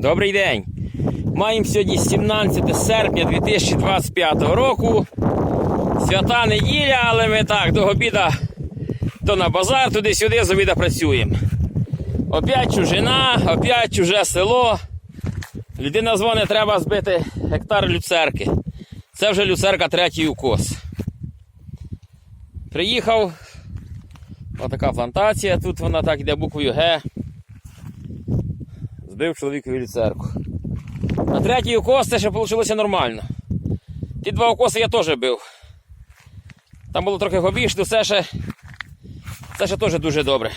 Добрий день. Маємо сьогодні 17 серпня 2025 року. Свята неділя, але ми так до обіда то на базар, туди-сюди з обіда працюємо. Опять чужина, опять чуже село. Людина дзвонить, треба збити гектар люцерки. Це вже люцерка третій укос. Приїхав. Отака плантація. Тут вона так йде буквою Г. Збив чоловікові люцерку. На третій укос це ще вийшло нормально. Ті два укоси я теж бив. Там було трохи гобіш, то це ще, це ще теж дуже добре.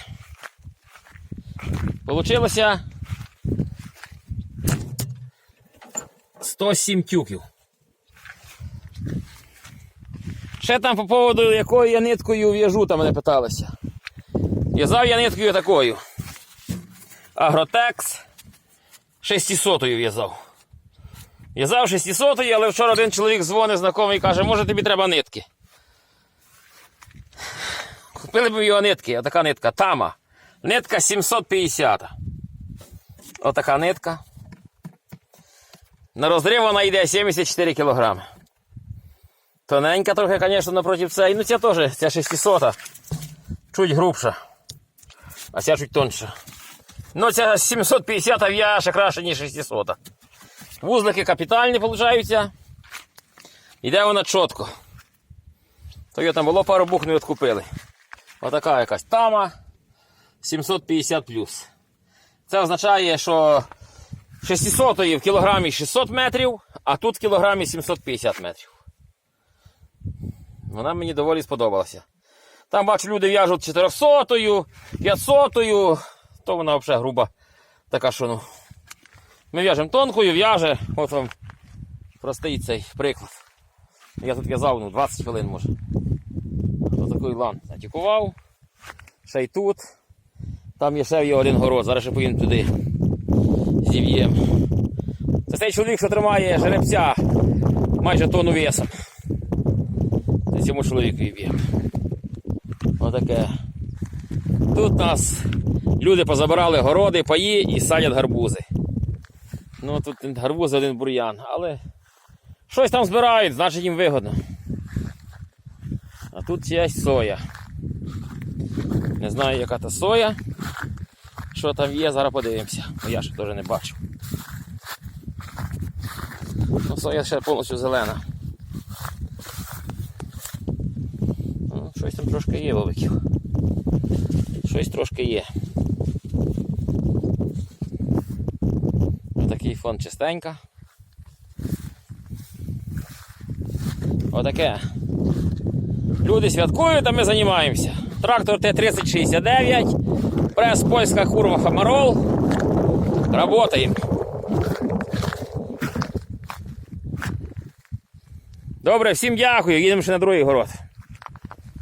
Получилося 107 тюків. Ще там по поводу якою я ниткою в'яжу, там мене питалися. В'язав я ниткою такою. Агротекс 600 в'язав. В'язав 600, але вчора один чоловік дзвонить знайомий і каже, може тобі треба нитки. Купили б його нитки, отака нитка, тама. Нитка 750. Отака нитка. На розрив вона йде 74 кг. Тоненька трохи, звісно, напроти цієї. Ну ця теж, ця 600. Чуть грубша. А ця чуть тонша. Ну ця 750 в'я ще краще, ніж 600. Вузлики капітальні получаються. Іде вона чітко. То я там було пару бух не відкупили. Отака якась тама 750 Це означає, що 600 в кілограмі 600 метрів, а тут в кілограмі 750 метрів. Вона мені доволі сподобалася. Там бачу, люди в'яжуть 400, 500, то вона взагалі груба. Така що ну. Ми в'яжемо тонкою, в'яже. От вам простий цей приклад. Я тут в'язав ну, 20 хвилин може. Ось такий лан натікував. Ще й тут. Там є ще є один город. Зараз ще поїдемо туди. Зів'єм. Це цей чоловік, що тримає жеребця майже тонну весом. Це цьому чоловіку б'ємо. Отаке. Тут нас люди позабирали городи, паї і садять гарбузи. Ну тут гарбуз один бур'ян, але щось там збирають, значить їм вигодно. А тут є соя. Не знаю, яка та соя. Що там є, зараз подивимося. Бо я ще теж не бачу. Ну, соя ще повністю зелена. Ну, щось там трошки є вовиків. Щось трошки є. Отакий фон чистенька. Отаке. Люди святкують, а ми займаємося. Трактор Т-3069, прес польська курва Хамарол. Работаємо. Добре, всім дякую. Їдемо ще на другий город.